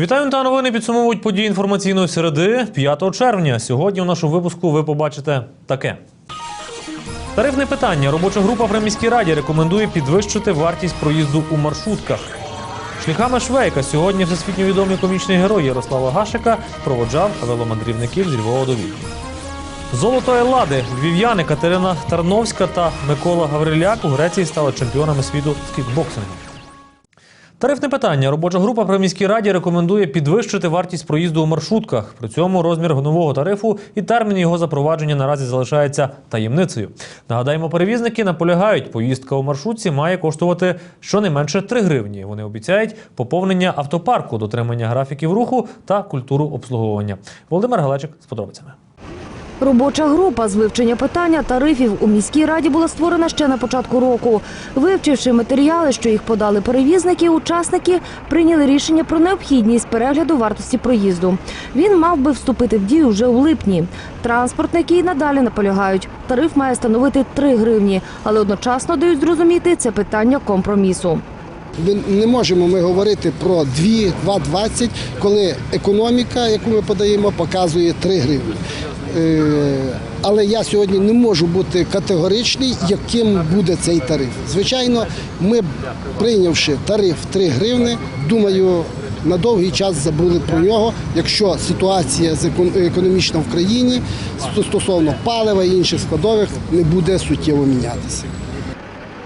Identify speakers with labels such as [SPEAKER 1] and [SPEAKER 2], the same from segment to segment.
[SPEAKER 1] Вітаю та новини підсумовують події інформаційної середи 5 червня. Сьогодні у нашому випуску ви побачите таке. Тарифне питання. Робоча група при міській раді рекомендує підвищити вартість проїзду у маршрутках. Шляхами Швейка сьогодні всесвітньо відомий комічний герой Ярослава Гашика проводжав веломандрівників зі Львова до Відня. Золото Еллади. Львів'яни Катерина Тарновська та Микола Гавриляк у Греції стали чемпіонами світу з кікбоксингу. Тарифне питання. Робоча група при міській раді рекомендує підвищити вартість проїзду у маршрутках. При цьому розмір нового тарифу і термін його запровадження наразі залишається таємницею. Нагадаємо, перевізники наполягають, поїздка у маршрутці має коштувати щонайменше 3 гривні. Вони обіцяють поповнення автопарку, дотримання графіків руху та культуру обслуговування. Володимир Галечик з подробицями.
[SPEAKER 2] Робоча група з вивчення питання тарифів у міській раді була створена ще на початку року. Вивчивши матеріали, що їх подали перевізники, учасники прийняли рішення про необхідність перегляду вартості проїзду. Він мав би вступити в дію вже у липні. Транспортники й надалі наполягають. Тариф має становити 3 гривні, але одночасно дають зрозуміти це питання компромісу.
[SPEAKER 3] Не можемо ми говорити про 2, 2,20, коли економіка, яку ми подаємо, показує 3 гривні. Е, Але я сьогодні не можу бути категоричний, яким буде цей тариф. Звичайно, ми, прийнявши тариф 3 гривни, думаю, на довгий час забули про нього, якщо ситуація економічна в країні стосовно палива і інших складових не буде суттєво мінятися.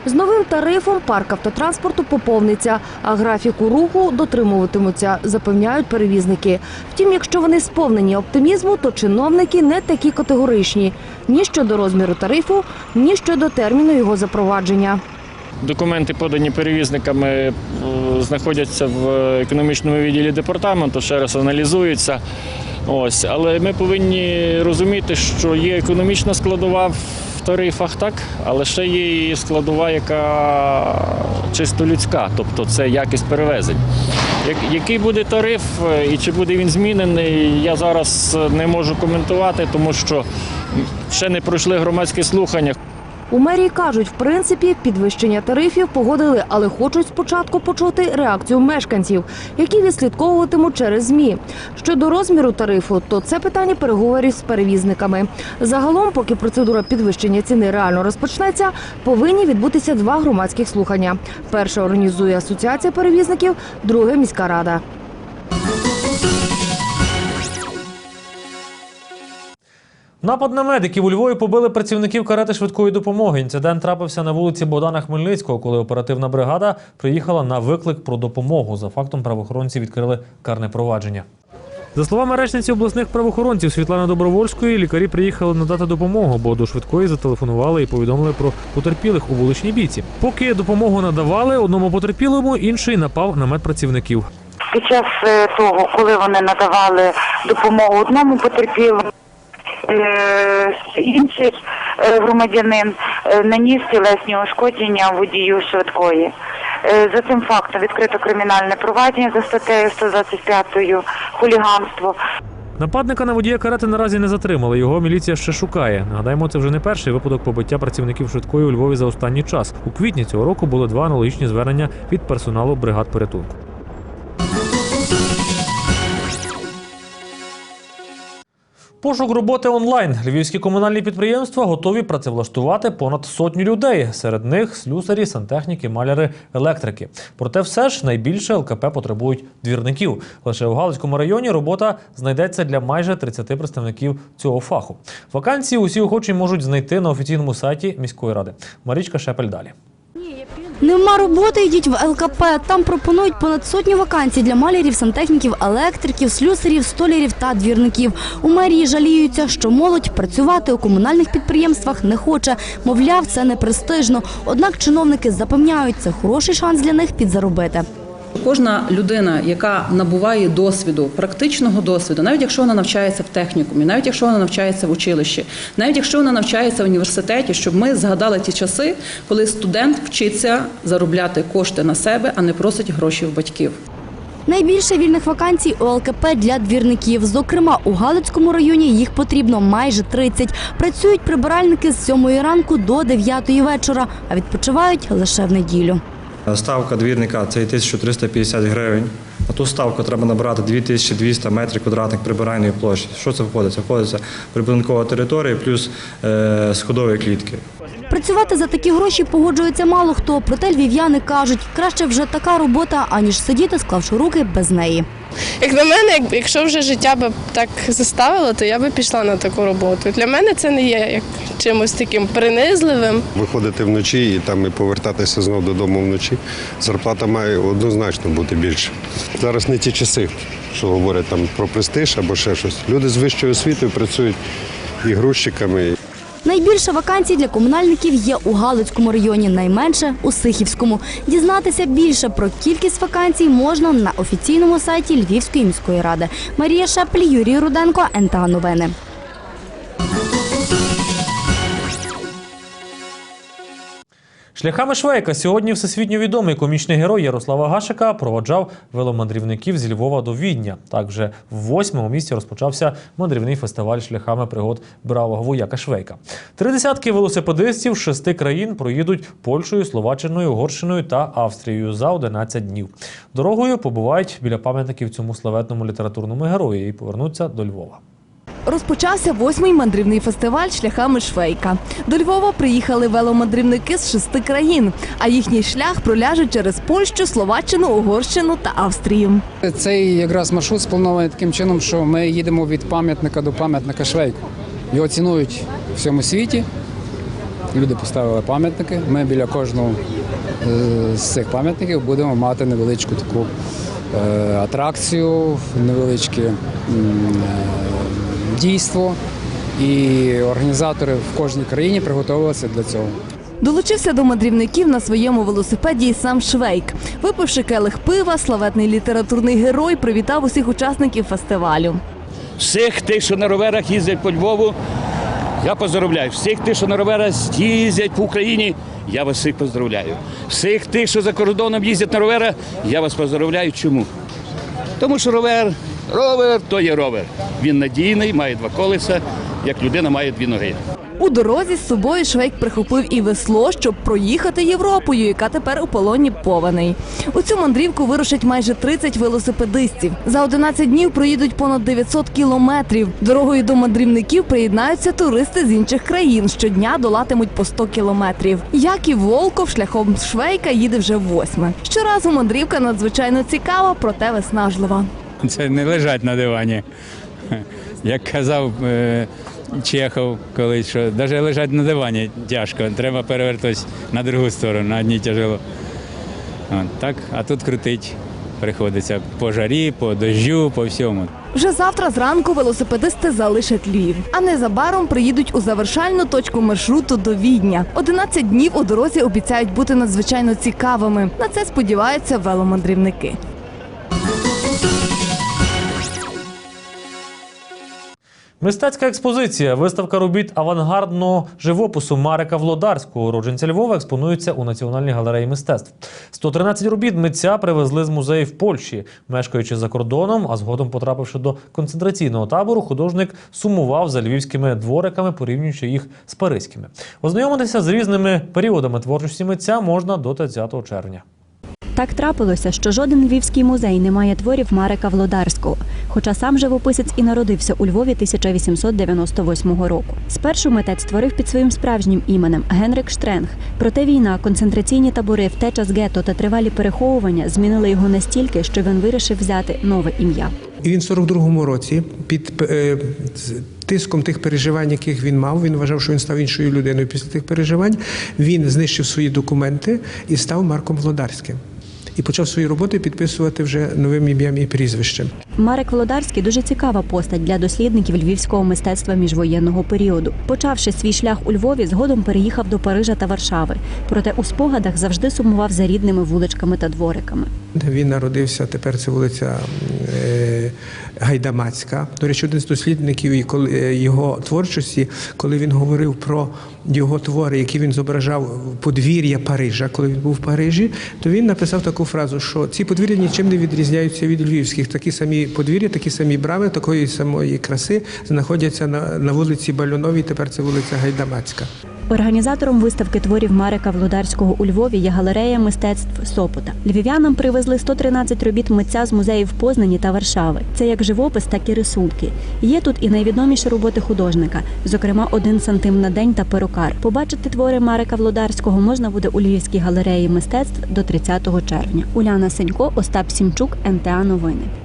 [SPEAKER 2] З новим тарифом парк автотранспорту поповниться, а графіку руху дотримуватимуться, запевняють перевізники. Втім, якщо вони сповнені оптимізму, то чиновники не такі категоричні ні щодо розміру тарифу, ні щодо терміну його запровадження.
[SPEAKER 4] Документи, подані перевізниками, е, знаходяться в економічному відділі департаменту, ще раз аналізуються. Ось, але ми повинні розуміти, що є економічна складова тарифах, так, але ще є і складова, яка чисто людська, тобто це якість перевезень. Який буде тариф е, і чи буде він змінений, я зараз е, не можу коментувати, тому що ще не пройшли громадські слухання.
[SPEAKER 2] У мерії кажуть, в принципі, підвищення тарифів погодили, але хочуть спочатку почути реакцію мешканців, які відслідковуватимуть через змі. Щодо розміру тарифу, то це питання переговорів з перевізниками. Загалом, поки процедура підвищення ціни реально розпочнеться, повинні відбутися два громадських слухання. Перше організує асоціація перевізників, друге міська рада.
[SPEAKER 1] Напад на медиків у Львові побили працівників карети швидкої допомоги. Інцидент трапився на вулиці Богдана Хмельницького, коли оперативна бригада приїхала на виклик про допомогу. За фактом правоохоронці відкрили карне провадження. За словами речниці обласних правоохоронців Світлани Добровольської, лікарі приїхали надати допомогу, бо до швидкої зателефонували і повідомили про потерпілих у вуличній бійці. Поки допомогу надавали одному потерпілому, інший напав на медпрацівників.
[SPEAKER 5] Під час е, того, коли вони надавали допомогу одному потерпілому, інший е, громадянин е, наніс тілесні ушкодження водію швидкої. Е, За цим фактом відкрито кримінальне провадження за статтею 125 хуліганство.
[SPEAKER 1] Нападника на водія карети наразі не затримали. Його міліція ще шукає. Нагадаємо, це вже не перший випадок побиття працівників швидкої у Львові за останній час. У квітні цього року були два аналогічні звернення від персоналу бригад порятунку. Пошук роботи онлайн. Львівські комунальні підприємства готові працевлаштувати понад сотню людей. Серед них слюсарі, сантехніки, маляри, електрики. Проте все ж найбільше ЛКП потребують двірників. Лише у Галицькому районі робота знайдеться для майже 30 представників цього фаху. Вакансії усі охочі можуть знайти на офіційному сайті міської ради. Марічка Шепель далі.
[SPEAKER 6] Нема роботи, йдіть в ЛКП. Там пропонують понад сотню вакансій для малярів, сантехніків, електриків, слюсарів, столярів та двірників. У мерії жаліються, що молодь працювати у комунальних підприємствах не хоче. Мовляв, це не престижно. Однак чиновники запевняють, це хороший шанс для них підзаробити.
[SPEAKER 7] Кожна людина, яка набуває досвіду, практичного досвіду, навіть якщо вона навчається в технікумі, навіть якщо вона навчається в училищі, навіть якщо вона навчається в університеті, щоб ми згадали ті часи, коли студент вчиться заробляти кошти на себе, а не просить гроші в батьків.
[SPEAKER 6] Найбільше вільних вакансій у ЛКП для двірників. Зокрема, у Галицькому районі їх потрібно майже 30. Працюють прибиральники з 7 ранку до 9 вечора, а відпочивають лише в неділю.
[SPEAKER 8] Ставка двірника це 1350 гривень
[SPEAKER 9] На ту ставку треба набрати 2200 метрів квадратних прибиральної площі. Що це входить? Це входить прибудинкова територія плюс е, сходові клітки.
[SPEAKER 6] Працювати за такі гроші погоджується мало хто. Проте львів'яни кажуть, краще вже така робота, аніж сидіти, склавши руки без неї.
[SPEAKER 10] Як на мене, якщо вже життя би так заставило, то я би пішла на таку роботу. Для мене це не є як чимось таким принизливим.
[SPEAKER 11] Виходити вночі і там і повертатися знову додому вночі. Зарплата має однозначно бути більше. Зараз не ті часи, що говорять там про престиж або ще щось. Люди з вищою освітою працюють і грузчиками,
[SPEAKER 6] Найбільше вакансій для комунальників є у Галицькому районі, найменше у Сихівському. Дізнатися більше про кількість вакансій можна на офіційному сайті Львівської міської ради. Марія Шеплі, Юрій Руденко, НТА Новини.
[SPEAKER 1] Шляхами Швейка сьогодні всесвітньо відомий комічний герой Ярослава Гашика проводжав веломандрівників зі Львова до Відня. Так вже в восьмому місті розпочався мандрівний фестиваль шляхами пригод бравого вояка Швейка. Три десятки велосипедистів з шести країн проїдуть Польщею, Словаччиною, Угорщиною та Австрією за 11 днів. Дорогою побувають біля пам'ятників цьому славетному літературному герою і повернуться до Львова.
[SPEAKER 2] Розпочався восьмий мандрівний фестиваль шляхами Швейка. До Львова приїхали веломандрівники з шести країн, а їхній шлях проляже через Польщу, Словаччину, Угорщину та Австрію.
[SPEAKER 12] Цей якраз маршрут спланований таким чином, що ми їдемо від пам'ятника до пам'ятника Швейку. Його цінують в всьому світі. Люди поставили пам'ятники. Ми біля кожного е, з цих пам'ятників будемо мати невеличку таку е, атракцію, невеличке м, е, дійство. І організатори в кожній країні приготувалися для цього.
[SPEAKER 2] Долучився до мандрівників на своєму велосипеді і сам Швейк. Випивши келих пива, славетний літературний герой привітав усіх учасників фестивалю.
[SPEAKER 13] Всіх тих, що на роверах їздять по Львову, я поздравляю. Всіх тих, що на роверах їздять по Україні, я вас всіх поздравляю. Всіх тих, що за кордоном їздять на роверах, я вас поздравляю. Чому? Тому що ровер, ровер то є ровер. Він надійний, має два колеса, як людина має дві ноги.
[SPEAKER 2] У дорозі з собою Швейк прихопив і весло, щоб проїхати Європою, яка тепер у полоні повеней. У цю мандрівку вирушать майже 30 велосипедистів. За 11 днів проїдуть понад 900 кілометрів. Дорогою до мандрівників приєднаються туристи з інших країн. Щодня долатимуть по 100 кілометрів. Як і Волков шляхом Швейка їде вже восьме. Щоразу мандрівка надзвичайно цікава, проте виснажлива.
[SPEAKER 14] Це не лежать на дивані. Як казав е, Чехов колись, що навіть лежать на дивані тяжко, треба перевертатись на другу сторону, на одній тяжело. Так, а тут крутить приходиться по жарі, по дождю, по всьому.
[SPEAKER 2] Вже завтра зранку велосипедисти залишать Львів, а незабаром приїдуть у завершальну точку маршруту до Відня. 11 днів у дорозі обіцяють бути надзвичайно цікавими. На це сподіваються веломандрівники.
[SPEAKER 1] Мистецька експозиція, виставка робіт авангардного живопису Марика Влодарського, уродженця Львова, експонується у Національній галереї мистецтв. 113 робіт митця привезли з музею в Польщі. Мешкаючи за кордоном, а згодом потрапивши до концентраційного табору, художник сумував за львівськими двориками, порівнюючи їх з паризькими. Ознайомитися з різними періодами творчості митця можна до 30 червня.
[SPEAKER 15] Так трапилося, що жоден львівський музей не має творів Марика Влодарського, хоча сам живописець і народився у Львові 1898 року. Спершу митець створив під своїм справжнім іменем Генрик Штренг. Проте війна, концентраційні табори, втеча з гетто та тривалі переховування змінили його настільки, що він вирішив взяти нове ім'я.
[SPEAKER 16] І він в 42-му році під е, тиском тих переживань, яких він мав, він вважав, що він став іншою людиною після тих переживань. Він знищив свої документи і став Марком Влодарським. І почав свої роботи підписувати вже новим ім'ям і прізвищем.
[SPEAKER 15] Марик Володарський дуже цікава постать для дослідників львівського мистецтва міжвоєнного періоду. Почавши свій шлях у Львові, згодом переїхав до Парижа та Варшави. Проте у спогадах завжди сумував за рідними вуличками та двориками.
[SPEAKER 16] Він народився, тепер це вулиця е, Гайдамацька. До речі, один з дослідників е, його творчості, коли він говорив про його твори, які він зображав подвір'я Парижа, коли він був в Парижі, то він написав таку фразу, що ці подвір'я нічим не відрізняються від львівських. Такі самі подвір'я, такі самі брами, такої самої краси знаходяться на, на вулиці Бальоновій, тепер це вулиця Гайдамацька.
[SPEAKER 15] Організатором виставки творів Марика Влодарського у Львові є галерея мистецтв Сопота. Львів'янам привезли 113 робіт митця з музеїв Познані та Варшави. Це як живопис, так і рисунки. Є тут і найвідоміші роботи художника, зокрема один сантим на день та перукар. Побачити твори Марика Влодарського можна буде у Львівській галереї мистецтв до 30 червня. Уляна Сенько, Остап Сімчук, НТА Новини.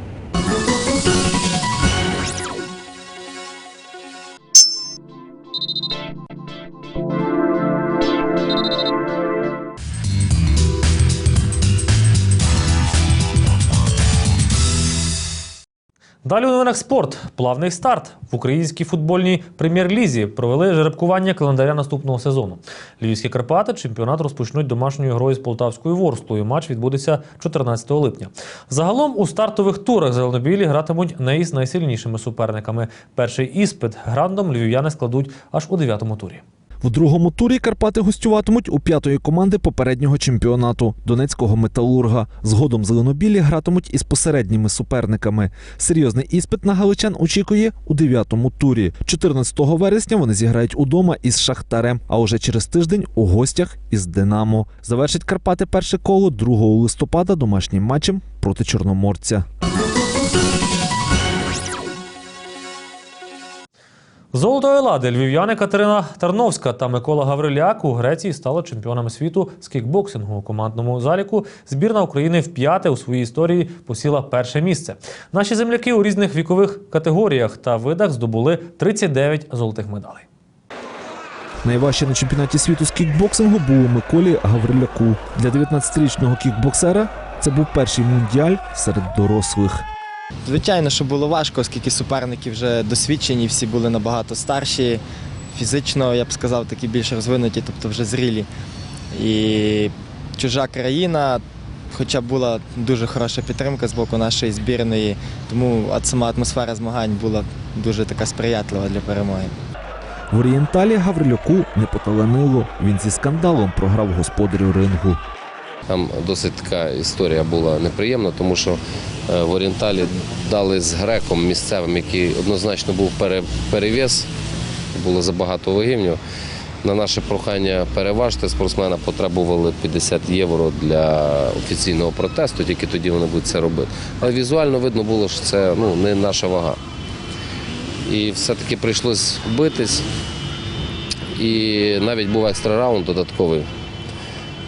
[SPEAKER 1] Далі у новинах спорт. Плавний старт в українській футбольній прем'єр-лізі провели жеребкування календаря наступного сезону. Львівські Карпати чемпіонат розпочнуть домашньою грою з полтавською ворсклою. Матч відбудеться 14 липня. Загалом у стартових турах зеленобілі гратимуть не із найсильнішими суперниками. Перший іспит грандом львів'яни складуть аж у дев'ятому турі.
[SPEAKER 17] В другому турі Карпати гостюватимуть у п'ятої команди попереднього чемпіонату Донецького металурга. Згодом зеленобілі гратимуть із посередніми суперниками. Серйозний іспит на галичан очікує у дев'ятому турі. 14 вересня вони зіграють удома із Шахтарем, а уже через тиждень у гостях із Динамо. Завершить Карпати перше коло 2 листопада домашнім матчем проти Чорноморця.
[SPEAKER 1] Золото Елади львів'яни Катерина Тарновська та Микола Гавриляк у Греції стали чемпіонами світу з кікбоксингу у командному заліку. Збірна України вп'яте у своїй історії посіла перше місце. Наші земляки у різних вікових категоріях та видах здобули 39 золотих медалей.
[SPEAKER 17] Найважче на чемпіонаті світу з кікбоксингу було Миколі Гавриляку. Для 19-річного кікбоксера це був перший мундіаль серед дорослих.
[SPEAKER 18] Звичайно, що було важко, оскільки суперники вже досвідчені, всі були набагато старші, фізично, я б сказав, такі більш розвинуті, тобто вже зрілі. І чужа країна, хоча була дуже хороша підтримка з боку нашої збірної, тому сама атмосфера змагань була дуже така сприятлива для перемоги.
[SPEAKER 17] В орієнталі Гавриляку не поталанило. Він зі скандалом програв господарю рингу.
[SPEAKER 19] Там досить така історія була неприємна, тому що е, в Орієнталі дали з греком місцевим, який однозначно був пере- перевес, було забагато вагівню. На наше прохання переважити спортсмена потребували 50 євро для офіційного протесту, тільки тоді вони будуть це робити. Але візуально видно було, що це ну, не наша вага. І все-таки прийшлось битись. І навіть був екстра раунд додатковий.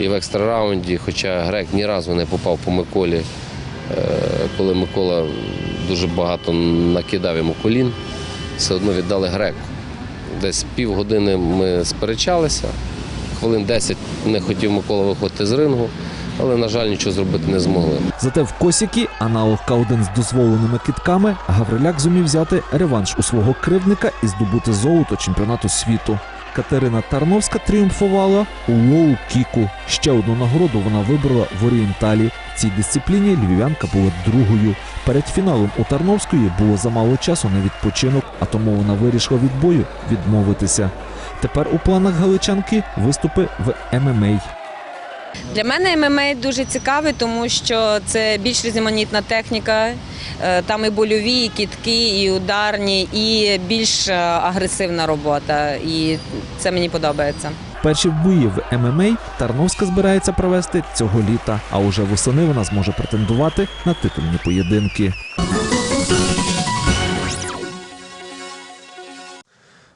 [SPEAKER 19] І в екстра раунді, хоча грек ні разу не попав по Миколі, е, коли Микола дуже багато накидав йому колін, все одно віддали греку. Десь півгодини ми сперечалися, хвилин 10 не хотів Микола виходити з рингу, але, на жаль, нічого зробити не змогли.
[SPEAKER 17] Зате в Косікі, аналог К1 з дозволеними китками, Гавриляк зумів взяти реванш у свого кривдника і здобути золото чемпіонату світу. Катерина Тарновська тріумфувала у лоу-кіку. Ще одну нагороду вона вибрала в орієнталі. В цій дисципліні львів'янка була другою. Перед фіналом у Тарновської було замало часу на відпочинок, а тому вона вирішила від бою відмовитися. Тепер у планах галичанки виступи в ММА.
[SPEAKER 20] Для мене ММА дуже цікавий, тому що це більш різноманітна техніка. Е, Там і больові, і кітки, і ударні, і більш е, агресивна робота. І це мені подобається.
[SPEAKER 17] Перші бої в ММА Тарновська збирається провести цього літа, а уже восени вона зможе претендувати на титульні поєдинки.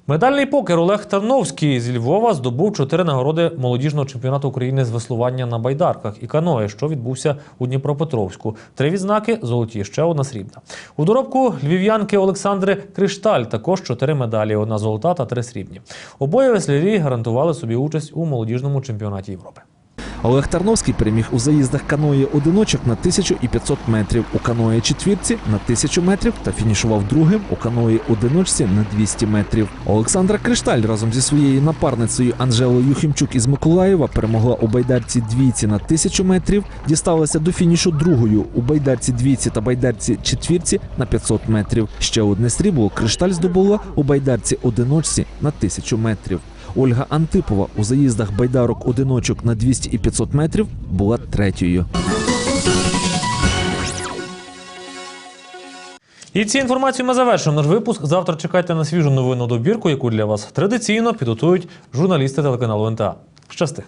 [SPEAKER 1] Медальний покер Олег Тарновський зі Львова здобув чотири нагороди молодіжного чемпіонату України з веслування на байдарках і каное, що відбувся у Дніпропетровську. Три відзнаки золоті, ще одна срібна. У доробку львів'янки Олександри Кришталь також чотири медалі: одна золота та три срібні. Обоє веслярі гарантували собі участь у молодіжному чемпіонаті Європи.
[SPEAKER 17] Олег Тарновський переміг у заїздах каної одиночок на 1500 метрів, у каної четвірці на 1000 метрів та фінішував другим у каної одиночці на 200 метрів. Олександра Кришталь разом зі своєю напарницею Анжелою Юхімчук із Миколаєва перемогла у байдарці двійці на 1000 метрів, дісталася до фінішу другою у байдарці двійці та байдарці четвірці на 500 метрів. Ще одне срібло Кришталь здобула у байдарці одиночці на 1000 метрів. Ольга Антипова у заїздах байдарок одиночок на 200 і 500 метрів була третьою.
[SPEAKER 1] І цю інформацію ми завершуємо наш випуск. Завтра чекайте на свіжу новину добірку, яку для вас традиційно підготують журналісти телеканалу НТА. Щасти!